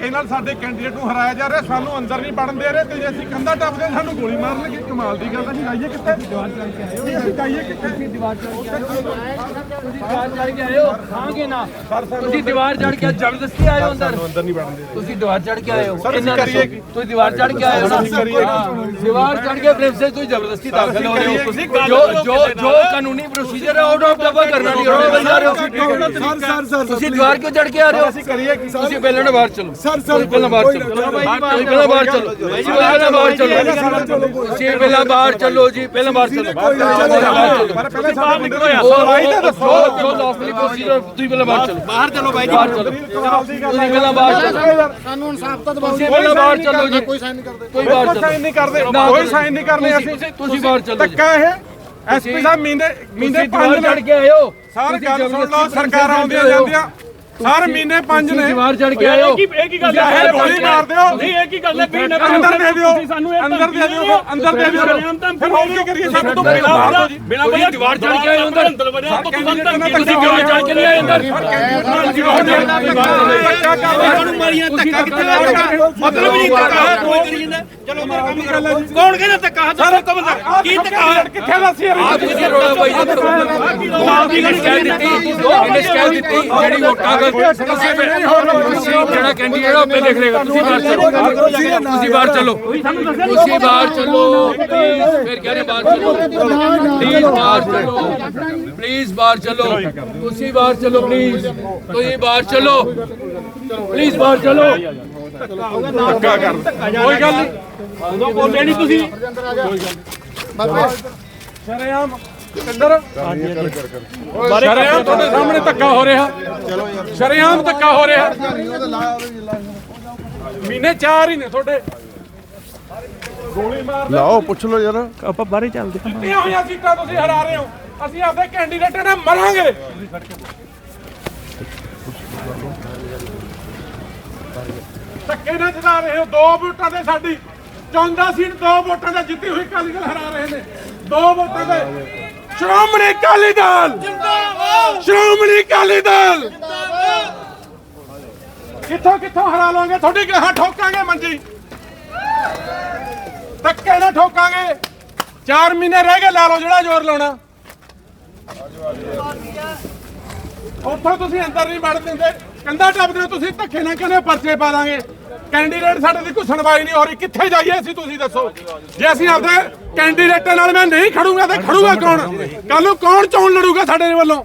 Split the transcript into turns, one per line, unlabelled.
ਧੱਕੇ ਨਾਲ ਸਾਡੇ ਕੈਂਡੀਡੇਟ ਨੂੰ ਹਰਾਇਆ ਜਾ ਰਿਹਾ ਸਾਨੂੰ ਅੰਦਰ ਨਹੀਂ ਵੜਨ ਦੇ ਰਹੇ ਤੇ ਜੇ ਅਸੀਂ ਕੰਧਾ ਟੱਪਦੇ ਸਾਨੂੰ ਗੋਲੀ ਮਾਰਨਗੇ। ਕਮਾਲ ਦੀ ਗੱਲ ਹੈ ਅਸੀਂ ਜਾਈਏ ਕਿੱਥੇ? ਜੀ, ਅਸੀਂ ਜਾਈਏ ਕਿੱਥੇ?
ਦੀਵਾਰ ਚੜ ਕੇ ਆਏ ਹੋ ਖਾਂਗੇ ਨਾ। ਤੁਸੀਂ ਦੀਵਾਰ ਚੜ ਕੇ ਜ਼ਬਰਦਸਤੀ ਆਏ ਹੋ ਅੰਦਰ।
ਅੰਦਰ ਨਹੀਂ ਵੜਨ ਦੇ
ਤੁਸੀਂ ਦੀਵਾਰ ਚੜ ਕੇ ਆਏ ਹੋ
ਕਰੀਏ?
ਤੁਸੀਂ ਦੀਵਾਰ ਚੜ ਕੇ ਆਏ ਹੋ। ਨਾ ਦੀਵਾਰ ਚੜ ਕੇ ਪ੍ਰਿੰਸੈਸ ਤੁਸੀਂ ਜ਼ਬਰਦਸਤੀ ਦਾਖਲ ਹੋ। ਰਹੇ ਹੋ ਜੋ ਜੋ ਜੋ ਕਾਨੂੰਨੀ ਪ੍ਰੋਸੀਜਰ ਹੈ ਉਹ ਡਬਲ ਕਰਨਾ ਨਹੀਂ। ਰਹੇ ਹੋ
ਸਰ ਸਰ
ਤੁਸੀਂ ਦੀਵਾਰ ਕਿਉਂ ਚੜ ਕੇ ਆ ਰਹੇ ਹੋ?
ਅਸੀਂ ਕਰੀਏ ਕੀ?
ਤੁਸੀਂ ਪਹਿਲਾਂ ਬਾਹਰ ਚਲੋ।
ਸਰ
ਤੁਸੀਂ ਪਹਿਲਾਂ ਬਾਹਰ ਚਲੋ ਤੁਸੀਂ ਪਹਿਲਾਂ ਬਾਹਰ ਚਲੋ ਤੁਸੀਂ ਪਹਿਲਾਂ ਬਾਹਰ ਚਲੋ ਤੁਸੀਂ ਪਹਿਲਾਂ ਬਾਹਰ ਚਲੋ ਜੀ ਪਹਿਲਾਂ ਬਾਹਰ ਚਲੋ
ਪਰ ਪਹਿਲੇ ਬਾਹਰ ਨਿਕਲੋ ਯਾਰ
ਭਾਈ ਤਾਂ ਦੱਸੋ ਜੋ ਲਾਸਟਲੀ ਪ੍ਰੋਸੀਜਰ ਤੁਸੀਂ ਪਹਿਲਾਂ ਬਾਹਰ ਚਲੋ ਬਾਹਰ ਚਲੋ ਬਾਈ ਜੀ ਬਾਹਰ ਚਲੋ ਤੁਸੀਂ ਪਹਿਲਾਂ ਬਾਹਰ ਚਲੋ
ਸਾਨੂੰ ਇਨਸਾਫ ਤਾਂ ਦਿਵਾਓ
ਤੁਸੀਂ ਪਹਿਲਾਂ ਬਾਹਰ ਚਲੋ ਜੀ
ਕੋਈ ਸਾਈਨ ਨਹੀਂ ਕਰਦੇ
ਕੋਈ ਬਾਹਰ
ਕੋਈ
ਚਲੋ
ਸਾਈਨ ਨਹੀਂ ਕਰਦੇ ਕੋਈ। ਸਾਈਨ ਨਹੀਂ ਕਰਨੇ ਅਸੀਂ
ਤੁਸੀਂ- ਬਾਹਰ ਚਲੋ ਜੀ
ਧੱਕਾ ਇਹ ਐਸਪੀ ਸਾਹਿਬ ਮਹੀਨੇ
ਤੁਸੀਂ
ਪੰਜ ਨੇ
ਕੇ ਹੋ
ਸਾਰ ਗੱਲ ਸੁਣ ਲਓ ਸਰਕਾਰਾਂ ਆਉਂਦੀਆਂ। ਜਾਂਦੀਆਂ ਸਾਰ ਮਹੀਨੇ ਪੰਜ ਨੇ।
ਦੀਵਾਰ ਚੜ ਕੇ ਆਏ ਹੋ
ਇਹ ਕੀ ਗੱਲ ਹੈ?
ਗੋਲੀ ਮਾਰ ਦਿਓ
ਨਹੀਂ ਇਹ ਕੀ ਗੱਲ ਹੈ? ਵੀ ਨਾ
ਅੰਦਰ ਦੇ ਦਿਓ।
ਇਹ
ਅੰਦਰ ਦੇ ਦਿਓ। ਅੰਦਰ ਦੇ ਦਿਓ। ਫਿਰ ਹੋਰ ਕੀ ਕਰੀਏ? ਸਾਨੂੰ ਤੋਂ
ਬਿਨਾਂ
ਮਾਰ ਦਿਓ ਜੀ।
ਬਿਨਾ
ਤੁਸੀਂ ਦੀਵਾਰ ਚੜ ਕੇ ਆਏ ਹੋ ਅੰਦਰ।
ਅੰਦਰ ਵੜਿਆ। ਤੋਂ ਤੁਸੀਂ
ਤੁਸੀਂ ਦੀਵਾਰ ਚੜ ਕੇ ਨਹੀਂ ਆਏ ਅੰਦਰ?
ਤੁਹਾਨੂੰ
ਮਾਰੀਆਂ ਧੱਕਾ ਕਿੱਥੇ ਲੱਗਾ ਮਤਲਬ ਨਹੀਂ ਧੱਕਾ ਕੋਈ ਕਰੀ ਜਾਂਦਾ। ਚਲੋ ਮੇਰਾ ਕੰਮ ਕਰੋ। ਕੌਣ ਕਹਿੰਦਾ ਧੱਕਾ? ਦੱਸੋ ਕਮ ਕੀ ਧੱਕਾ
ਕਿੱਥੇ ਦੱਸੀ
ਆਪ ਕਿਸੇ ਰੋਲਾ ਪਾਈ ਜਾਂਦੇ ਇਹਨੇ ਸ਼ਿਕਾਇਤ ਦਿੱਤੀ ਇਹਨੇ ਸ਼ਿਕਾਇਤ ਦਿੱਤੀ ਜਿਹੜੀ ਵੋਟਾਂ ਕਰ ਤੁਸੀਂ ਜਿਹੜਾ ਕੈਂਡੀਡੇਟ ਆਪੇ ਦੇਖ ਲੇਗਾ ਤੁਸੀਂ ਬਾਹਰ ਚਲੋ। ਤੁਸੀਂ ਬਾਹਰ ਚਲੋ। ਤੁਸੀਂ ਬਾਹਰ ਚਲੋ। ਪਲੀਜ਼ ਫਿਰ ਕਹਿੰਦੇ ਬਾਹਰ ਚਲੋ। ਪਲੀਜ਼ ਬਾਹਰ ਚਲੋ। ਪਲੀਜ਼ ਬਾਹਰ ਚਲੋ। ਤੁਸੀਂ ਬਾਹਰ ਚਲੋ ਪਲੀਜ਼ ਤੁਸੀਂ ਬਾਹਰ ਚਲੋ। ਪਲੀਜ਼ ਬਾਹਰ ਚਲੋ।
ਧੱਕਾ ਕਰ। ਕੋਈ ਗੱਲ ਨਹੀਂ।
ਬੋਲੇ ਨਹੀਂ ਤੁਸੀਂ।
ਸ਼ਰੇਆਮ। ਕਿੰਦਰ ਸ਼ਰੇਆਮ ਤੁਹਾਡੇ ਸਾਹਮਣੇ ਧੱਕਾ ਹੋ ਰਿਹਾ। ਸ਼ਰੇਆਮ ਧੱਕਾ ਹੋ ਰਿਹਾ। ਮਹੀਨੇ ਚਾਰ ਹੀ ਨੇ ਤੁਹਾਡੇ। ਗੋਲੀ ਮਾਰ
ਲਾਓ ਪੁੱਛ ਲਓ ਯਾਰ।
ਦਿੱਤੀਆਂ ਹੋਈਆਂ ਸੀਟਾਂ ਤੁਸੀਂ ਹਰਾ ਰਹੇ ਹੋ? ਅਸੀਂ ਆਪਦੇ ਕੈਂਡੀਡੇਟ ਨਾਲ ਮਰਾਂਗੇ। ਧੱਕੇ ਨਾਲ ਜਿਤਾ ਰਹੇ ਹੋ। ਦੋ ਵੋਟਾਂ ਦੇ ਸਾਡੀ ਚੌਂਦਾ ਸੀਟ ਦੋ ਵੋਟਾਂ ਦਾ ਜਿੱਤੀ ਹੋਈ ਅਕਾਲੀ ਦਲ ਹਰਾ ਰਹੇ ਨੇ। ਦੋ ਵੋਟਾਂ ਦੇ ਸ਼੍ਰੋਮਣੀ ਅਕਾਲੀ ਦਲ! ਜਿੰਦਾਬਾਦ! ਸ਼੍ਰੋਮਣੀ ਅਕਾਲੀ ਦਲ! ਕਿੱਥੋਂ ਕਿੱਥੋਂ ਹਰਾ ਲਵਾਂਗੇ ਤੁਹਾਡੀ ਗਾਹਾਂ ਠੋਕਾਂਗੇ ਮੰਜੀ? ਧੱਕੇ ਨਾਲ ਠੋਕਾਂਗੇ। 4 ਮਹੀਨੇ ਰਹਿ ਗਏ ਲਾ ਲਓ ਜਿਹੜਾ ਜ਼ੋਰ ਲਾਉਣਾ। ਉੱਥੋਂ ਤੁਸੀਂ ਅੰਦਰ ਨਹੀਂ ਵੜ ਦਿੰਦੇ। ਕੰਧਾ ਟੱਪਦੇ ਤੁਸੀਂ ਧੱਕੇ ਨਾਲ ਕਹਿੰਦੇ ਪਰਚੇ ਪਾ ਦਾਂਗੇ ਕੈਂਡੀਡੇਟ ਸਾਡੇ ਦੀ ਕੋਈ ਸੁਣਵਾਈ ਨਹੀਂ ਹੋ ਰਹੀ। ਕਿੱਥੇ ਜਾਈਏ ਅਸੀਂ ਤੁਸੀਂ ਦੱਸੋ? ਜੇ ਅਸੀਂ ਆਪਦੇ ਕੈਂਡੀਡੇਟਾਂ ਨਾਲ ਮੈਂ ਨਹੀਂ ਖੜੂਗਾ ਤੇ ਖੜੂਗਾ ਕੌਣ? ਕੱਲ ਨੂੰ ਕੌਣ ਚੋਣ ਲੜੂਗਾ ਸਾਡੇ ਵੱਲੋਂ?